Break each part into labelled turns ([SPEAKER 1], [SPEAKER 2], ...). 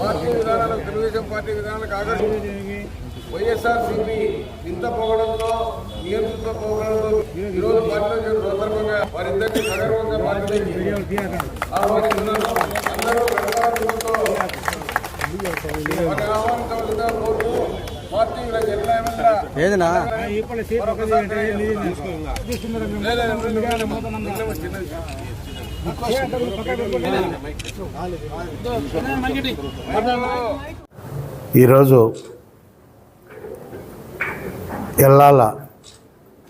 [SPEAKER 1] Party విధానాలకు Telugu Desam party విధానాలకు ఆకర్షించి వైఎస్ఆర్ సిపి ఇంత పోవడంతో నియంత్రిత పోవడంతో ఈరోజు పార్టీలో చేరిన సందర్భంగా వారిద్దరిని సగర్వంగా ఆహ్వానిస్తున్నాను అందరూ
[SPEAKER 2] ఏదినా?
[SPEAKER 3] ఈరోజు ఎల్లాల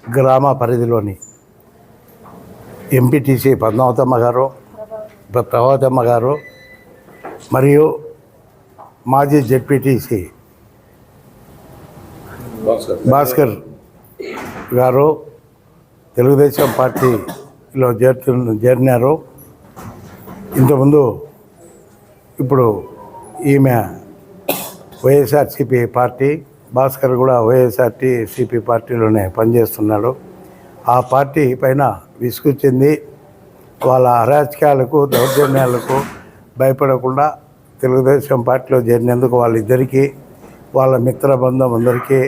[SPEAKER 3] గ్రామ పరిధిలోని ఎంపీటీసీ పద్మావతమ్మ గారు ప్రభావతమ్మ గారు మరియు మాజీ జెడ్పీటీసీ భాస్కర్. గారు తెలుగుదేశం పార్టీలో చేరుతు చేరినారు. ఇంతకుముందు ఇప్పుడు ఈమె వైఎస్ఆర్సీపీ పార్టీ భాస్కర్ కూడా వైఎస్ఆర్టీ సిపి పార్టీలోనే పనిచేస్తున్నాడు. ఆ పార్టీ పైన విసుగు చెంది వాళ్ళ అరాచకాలకు దౌర్జన్యాలకు భయపడకుండా తెలుగుదేశం పార్టీలో చేరినందుకు వాళ్ళిద్దరికీ వాళ్ళ మిత్ర బృందం అందరికీ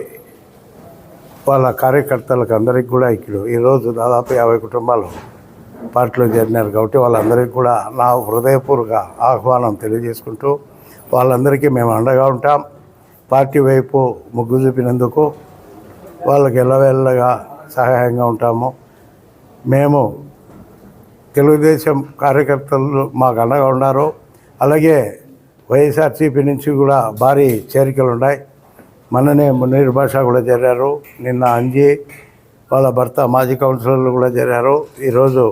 [SPEAKER 3] వాళ్ళ కార్యకర్తలకు అందరికీ కూడా ఇక్కడ ఈరోజు దాదాపు యాభై కుటుంబాలు పార్టీలో చేరినారు కాబట్టి వాళ్ళందరికీ కూడా నా హృదయపూర్వక ఆహ్వానం తెలియజేసుకుంటూ వాళ్ళందరికీ మేము అండగా ఉంటాం. పార్టీ వైపు మొగ్గు చూపినందుకు వాళ్ళకి ఎల్లవెల్లగా సహాయంగా ఉంటాము. మేము తెలుగుదేశం కార్యకర్తలు మాకు అండగా ఉన్నారు. అలాగే వైఎస్ఆర్సీపీ నుంచి కూడా భారీ చేరికలు ఉన్నాయి మొన్ననే మునీర్ భాష కూడా చేరారు నిన్న అంజీ వాళ్ళ భర్త మాజీ కౌన్సిలర్లు కూడా చేరారు ఈరోజు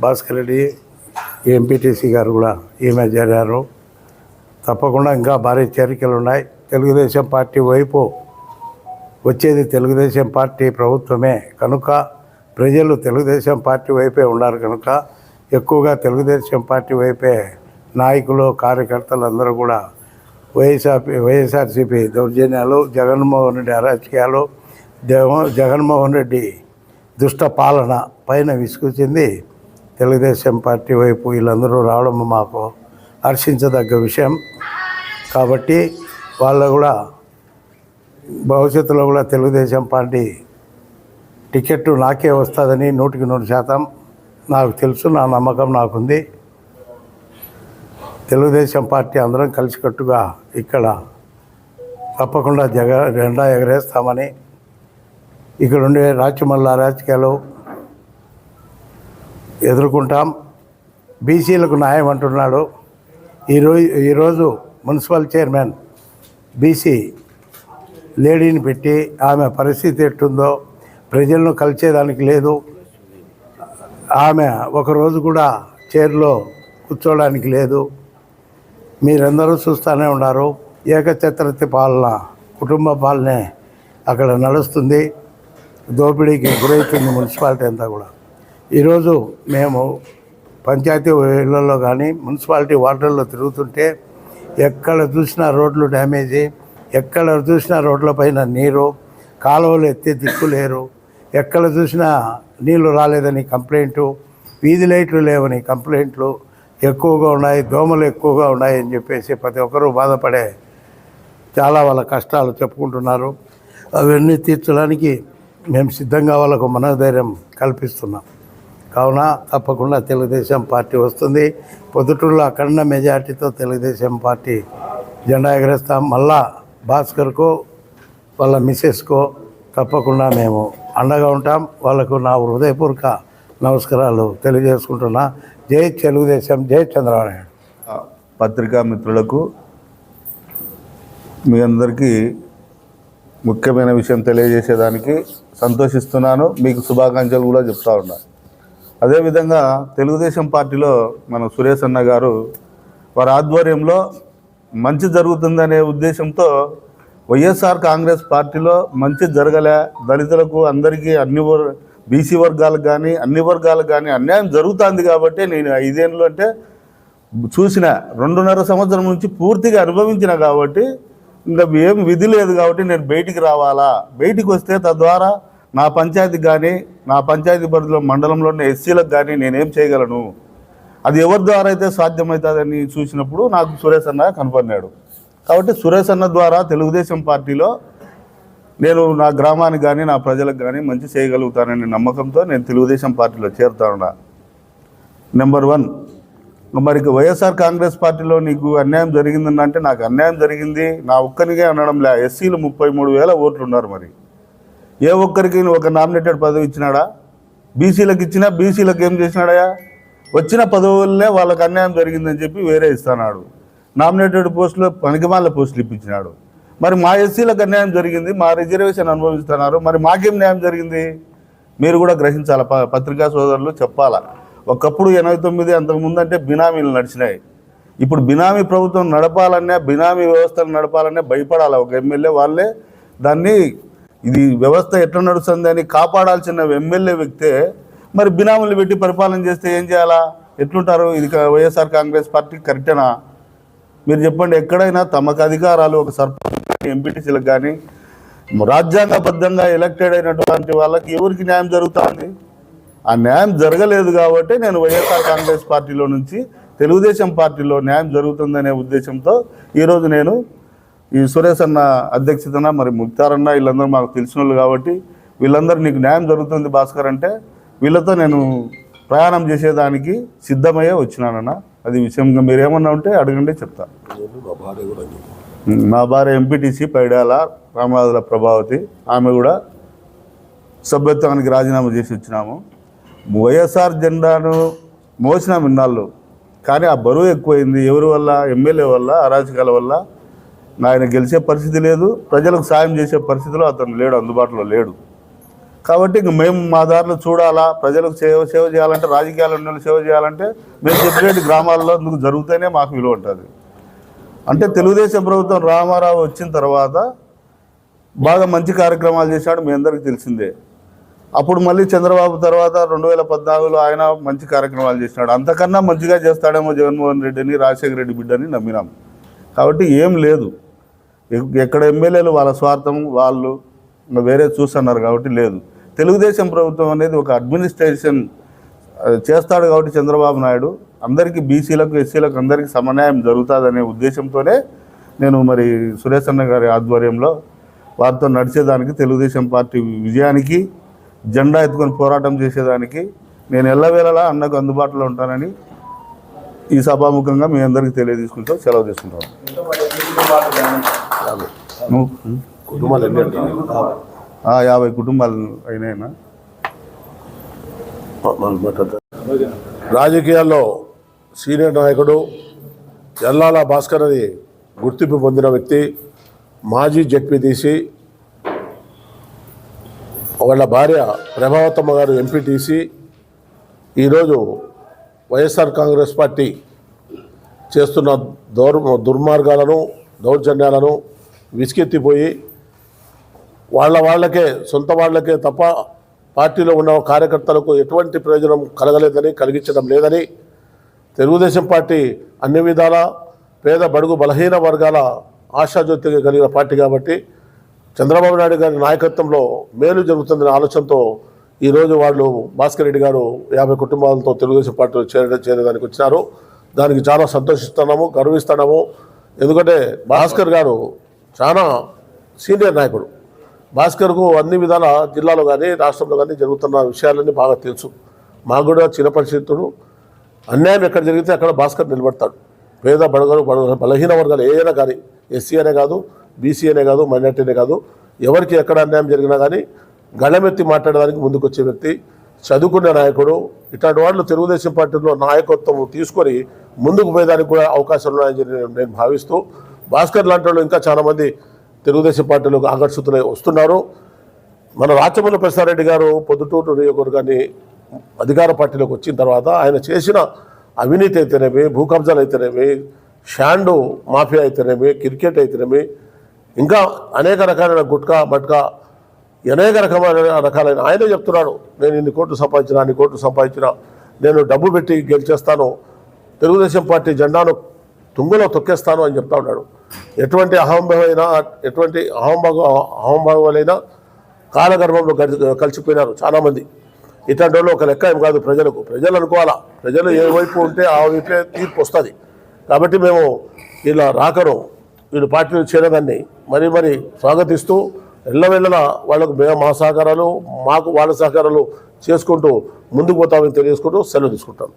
[SPEAKER 3] భాస్కర్ రెడ్డి ఎంపీటీసీ గారు కూడా ఈమె చేరారు తప్పకుండా ఇంకా భారీ చేరికలు ఉన్నాయి తెలుగుదేశం పార్టీ వైపు వచ్చేది తెలుగుదేశం పార్టీ ప్రభుత్వమే కనుక ప్రజలు తెలుగుదేశం పార్టీ వైపే ఉన్నారు కనుక ఎక్కువగా తెలుగుదేశం పార్టీ వైపే నాయకులు కార్యకర్తలు అందరూ కూడా వైఎస్ఆర్ వైఎస్ఆర్సీపీ దౌర్జన్యాలు జగన్మోహన్ రెడ్డి అరాచకాలు జగన్ జగన్మోహన్ రెడ్డి దుష్ట పాలన పైన విసుగు చెంది తెలుగుదేశం పార్టీ వైపు వీళ్ళందరూ రావడం మాకు హర్షించదగ్గ విషయం. కాబట్టి వాళ్ళు కూడా భవిష్యత్తులో కూడా తెలుగుదేశం పార్టీ టికెట్ నాకే వస్తుందని నూటికి నూరు శాతం నాకు తెలుసు నా నమ్మకం నాకుంది. తెలుగుదేశం పార్టీ అందరం కలిసికట్టుగా ఇక్కడ తప్పకుండా జగ జెండా ఎగరేస్తామని ఇక్కడ ఉండే రాచమల్ల రాజకీయాలు ఎదుర్కొంటాం. బీసీలకు న్యాయం అంటున్నాడు. ఈరోజు ఈరోజు మున్సిపల్ చైర్మన్ బీసీ లేడీని పెట్టి ఆమె పరిస్థితి ఎట్టుందో ప్రజలను కలిసేదానికి లేదు. ఆమె ఒకరోజు కూడా చైర్లో కూర్చోడానికి లేదు. మీరందరూ చూస్తూనే ఉన్నారు. ఏకఛత్రతి పాలన కుటుంబ పాలనే అక్కడ నడుస్తుంది. దోపిడీకి గురవుతుంది మున్సిపాలిటీ అంతా కూడా. ఈరోజు మేము పంచాయతీ ఇళ్ళలో కానీ మున్సిపాలిటీ వార్డుల్లో తిరుగుతుంటే ఎక్కడ చూసినా రోడ్లు డ్యామేజీ ఎక్కడ చూసినా రోడ్లపైన నీరు కాలువలు ఎత్తే దిక్కు లేరు ఎక్కడ చూసినా నీళ్ళు రాలేదని కంప్లైంటు వీధి లైట్లు లేవని కంప్లైంట్లు ఎక్కువగా ఉన్నాయి దోమలు ఎక్కువగా ఉన్నాయి అని చెప్పేసి ప్రతి ఒక్కరూ బాధపడే చాలా వాళ్ళ కష్టాలు చెప్పుకుంటున్నారు. అవన్నీ తీర్చడానికి మేము సిద్ధంగా వాళ్ళకు మనోధైర్యం కల్పిస్తున్నాం. కావున తప్పకుండా తెలుగుదేశం పార్టీ వస్తుంది. పొద్దుటూరులో అఖండ మెజార్టీతో తెలుగుదేశం పార్టీ జెండా ఎగరేస్తాం. మళ్ళా భాస్కర్కు వాళ్ళ మిస్సెస్కో తప్పకుండా మేము అండగా ఉంటాం. వాళ్ళకు నా హృదయపూర్వక నమస్కారాలు తెలియజేసుకుంటున్నా. జై తెలుగుదేశం జై చంద్రబాబు నాయుడు
[SPEAKER 4] పత్రికా మిత్రులకు మీ అందరికీ ముఖ్యమైన విషయం తెలియజేసేదానికి సంతోషిస్తున్నాను. మీకు శుభాకాంక్షలు కూడా చెప్తా ఉన్నాను అదేవిధంగా తెలుగుదేశం పార్టీలో మన సురేష్ అన్న గారు వారి ఆధ్వర్యంలో మంచి జరుగుతుందనే ఉద్దేశంతో వైఎస్ఆర్ కాంగ్రెస్ పార్టీలో మంచి జరగలే. దళితులకు అందరికీ అన్ని బీసీ వర్గాలకు కానీ అన్ని వర్గాలకు కానీ అన్యాయం జరుగుతుంది కాబట్టి నేను ఐదేళ్ళు అంటే చూసిన రెండున్నర సంవత్సరం నుంచి పూర్తిగా అనుభవించిన కాబట్టి ఇంకా ఏం విధి లేదు కాబట్టి నేను బయటికి రావాలా? బయటికి వస్తే తద్వారా నా పంచాయతీకి కానీ నా పంచాయతీ పరిధిలో మండలంలో ఉన్న ఎస్సీలకు కానీ నేనేం చేయగలను? అది ఎవరి ద్వారా అయితే సాధ్యమవుతుందని చూసినప్పుడు నాకు సురేష్ అన్న కనపడినాడు. కాబట్టి సురేష్ అన్న ద్వారా తెలుగుదేశం పార్టీలో నేను నా గ్రామానికి కానీ నా ప్రజలకు కానీ మంచి చేయగలుగుతాననే నమ్మకంతో నేను తెలుగుదేశం పార్టీలో చేరుతానున్నా నెంబర్ వన్ మరి ఇక వైఎస్ఆర్ కాంగ్రెస్ పార్టీలో నీకు అన్యాయం జరిగిందంటే అంటే నాకు అన్యాయం జరిగింది. నా ఒక్కరికే అనడం లే ఎస్సీలు ముప్పై మూడు వేల ఓట్లు ఉన్నారు మరి. ఏ ఒక్కరికి ఒక నామినేటెడ్ పదవి ఇచ్చినాడా? బీసీలకు ఇచ్చినా బీసీలకు ఏం చేసినాడయా వచ్చిన పదవులనే వాళ్ళకి అన్యాయం జరిగిందని చెప్పి వేరే ఇస్తున్నాడు నామినేటెడ్ పోస్టులో పనికిమాల పోస్టులు ఇప్పించినాడు. మరి మా ఎస్సీలకు అన్యాయం జరిగింది మా రిజర్వేషన్ అనుభవిస్తున్నారు. మరి మాకేం న్యాయం జరిగింది? మీరు కూడా గ్రహించాలి? ప- పత్రికా సోదరులు చెప్పాలా? ఒకప్పుడు ఎనభై తొమ్మిది అంతకుముందు అంటే బినామీలు నడిచినాయి. ఇప్పుడు బినామీ ప్రభుత్వం నడపాలన్నా బినామీ వ్యవస్థను నడపాలన్నా భయపడాలి? ఒక ఎమ్మెల్యే వాళ్ళే దాన్ని ఇది వ్యవస్థ ఎట్లా నడుస్తుంది అని కాపాడాల్సిన ఎమ్మెల్యే వ్యక్తే మరి బినామీలు పెట్టి పరిపాలన చేస్తే ఏం చేయాలా? ఎట్లుంటారు? ఇది వైఎస్ఆర్ కాంగ్రెస్ పార్టీ కరెక్టేనా? మీరు చెప్పండి ఎక్కడైనా తమకు అధికారాలు ఒక సర్పంచ్ ఎంపీటీసీలకు కానీ రాజ్యాంగబద్ధంగా ఎలక్టెడ్ అయినటువంటి వాళ్ళకి ఎవరికి న్యాయం జరుగుతుంది? ఆ న్యాయం జరగలేదు కాబట్టి నేను వైఎస్ఆర్ కాంగ్రెస్ పార్టీలో నుంచి తెలుగుదేశం పార్టీలో న్యాయం జరుగుతుందనే ఉద్దేశంతో ఈరోజు నేను ఈ సురేష్ అన్న అధ్యక్షతన మరి ముక్తారన్న వీళ్ళందరూ మాకు తెలిసిన వాళ్ళు కాబట్టి వీళ్ళందరూ నీకు న్యాయం జరుగుతుంది భాస్కర్ అంటే వీళ్ళతో నేను ప్రయాణం చేసేదానికి సిద్ధమయ్యే వచ్చినానన్న. అది విషయంగా మీరేమన్నా ఉంటే అడగండి చెప్తాను మా భార్య ఎంపీటీసీ పైడాల రామరాజుల ప్రభావతి. ఆమె కూడా సభ్యత్వానికి రాజీనామా చేసి వచ్చినాము. వైఎస్ఆర్ జెండాను మోసినాము ఇన్నాళ్ళు. కానీ ఆ బరువు ఎక్కువైంది. ఎవరి వల్ల? ఎమ్మెల్యే వల్ల అరాచకాల వల్ల? ఆయన గెలిచే పరిస్థితి లేదు. ప్రజలకు సాయం చేసే పరిస్థితిలో అతను లేడు అందుబాటులో లేడు. కాబట్టి ఇంక మేము మా దారిలో చూడాలా? ప్రజలకు సేవ సేవ చేయాలంటే రాజకీయాలు సేవ చేయాలంటే మేము చెప్పినట్టు గ్రామాల్లో అందుకు జరుగుతూనే మాకు విలువ ఉంటుంది. అంటే తెలుగుదేశం ప్రభుత్వం రామారావు వచ్చిన తర్వాత బాగా మంచి కార్యక్రమాలు చేశాడు మీ అందరికీ తెలిసిందే. అప్పుడు మళ్ళీ చంద్రబాబు తర్వాత రెండు వేల పద్నాలుగులో ఆయన మంచి కార్యక్రమాలు చేసినాడు అంతకన్నా మంచిగా చేస్తాడేమో జగన్మోహన్ రెడ్డిని రాజశేఖర రెడ్డి బిడ్డని నమ్మినాం. కాబట్టి ఏం లేదు. ఎక్కడ ఎమ్మెల్యేలు వాళ్ళ స్వార్థం వాళ్ళు వేరే చూస్తున్నారు కాబట్టి లేదు. తెలుగుదేశం ప్రభుత్వం అనేది ఒక అడ్మినిస్ట్రేషన్ చేస్తాడు కాబట్టి చంద్రబాబు నాయుడు. అందరికీ బీసీలకు ఎస్సీలకు అందరికీ సమన్యాయం జరుగుతుందనే ఉద్దేశంతోనే నేను మరి సురేష్ అన్న గారి ఆధ్వర్యంలో వారితో నడిచేదానికి తెలుగుదేశం పార్టీ విజయానికి జెండా ఎత్తుకొని పోరాటం చేసేదానికి నేను ఎల్లవేళలా అన్నకు అందుబాటులో ఉంటానని ఈ సభాముఖంగా మీ అందరికీ తెలియజేసుకుంటూ సెలవు తీసుకుంటాను
[SPEAKER 1] కుటుంబాలు
[SPEAKER 4] యాభై కుటుంబాలు అయినాయినా
[SPEAKER 1] రాజకీయాల్లో సీనియర్ నాయకుడు ఎల్లాల భాస్కర్ అని గుర్తింపు పొందిన వ్యక్తి మాజీ జడ్పీటీసీ వాళ్ళ భార్య ప్రభావతమ్మ గారు ఎంపీటీసీ ఈరోజు వైఎస్ఆర్ కాంగ్రెస్ పార్టీ చేస్తున్న దౌర్ దుర్మార్గాలను దౌర్జన్యాలను విసికెత్తిపోయి వాళ్ళ వాళ్ళకే సొంత వాళ్ళకే తప్ప పార్టీలో ఉన్న కార్యకర్తలకు ఎటువంటి ప్రయోజనం కలగలేదని కలిగించడం లేదని తెలుగుదేశం పార్టీ అన్ని విధాల పేద బడుగు బలహీన వర్గాల ఆశాజ్యోతి కలిగిన పార్టీ కాబట్టి చంద్రబాబు నాయుడు గారి నాయకత్వంలో మేలు జరుగుతుందనే ఆలోచనతో ఈరోజు వాళ్ళు భాస్కర్ రెడ్డి గారు యాభై కుటుంబాలతో తెలుగుదేశం పార్టీలో చేర చేరేదానికి వచ్చినారు. దానికి చాలా సంతోషిస్తున్నాము గర్విస్తున్నాము. ఎందుకంటే భాస్కర్ గారు చాలా సీనియర్ నాయకుడు. భాస్కర్కు అన్ని విధాల జిల్లాలో కానీ రాష్ట్రంలో కానీ జరుగుతున్న విషయాలన్నీ బాగా తెలుసు. మాకు కూడా చిన్న పరిస్థితుడు అన్యాయం ఎక్కడ జరిగితే అక్కడ భాస్కర్ నిలబడతాడు. పేద బడగలు బడ బలహీన వర్గాలు ఏదైనా కానీ ఎస్సీ అనే కాదు బీసీ అనే కాదు మైనార్టీనే కాదు ఎవరికి ఎక్కడ అన్యాయం జరిగినా కానీ గళమెత్తి మాట్లాడడానికి ముందుకు వచ్చే వ్యక్తి చదువుకున్న నాయకుడు ఇట్లాంటి వాళ్ళు తెలుగుదేశం పార్టీలో నాయకత్వం తీసుకొని ముందుకు పోయేదానికి కూడా అవకాశాలు ఉన్నాయని నేను- నేను భావిస్తూ భాస్కర్ లాంటి వాళ్ళు ఇంకా చాలామంది తెలుగుదేశం పార్టీలోకి ఆకర్షితులై వస్తున్నారు. మన రాచమల్లి ప్రసాదరెడ్డి గారు పొద్దుటూరు నియోజకవర్గాన్ని అధికార పార్టీలోకి వచ్చిన తర్వాత ఆయన చేసిన అవినీతి అయితేనేమి భూ కబ్జాలు అయితేనేమి షాండు మాఫియా అయితేనేమి క్రికెట్ అయితేనేమి ఇంకా అనేక రకాలైన గుట్కా మట్కా అనేక రకమైన రకాలైన ఆయనే చెప్తున్నాడు. నేను ఇన్ని కోట్లు సంపాదించిన అన్ని కోట్లు సంపాదించిన నేను డబ్బు పెట్టి గెలిచేస్తాను తెలుగుదేశం పార్టీ జెండాను తుంగలో తొక్కేస్తాను అని చెప్తా ఉన్నాడు. ఎటువంటి అహంభవైనా ఎటువంటి అహంభావ అహంభావాలైనా కాలగర్భంలో కలిసి కలిసిపోయినారు చాలామంది. ఇట్లాంటి వాళ్ళు ఒక లెక్క ఏం కాదు ప్రజలకు. ప్రజలు అనుకోవాలా? ప్రజలు ఏ వైపు ఉంటే ఆ వైపే తీర్పు వస్తుంది. కాబట్టి మేము ఇలా రాకను. వీళ్ళు పార్టీలు చేరదాన్ని మరి మరి స్వాగతిస్తూ ఎల్లవెల్లలా వాళ్ళకు మేము మా సహకారాలు మాకు వాళ్ళ సహకారాలు చేసుకుంటూ ముందుకు పోతామని తెలియజేసుకుంటూ సెలవు తీసుకుంటాం.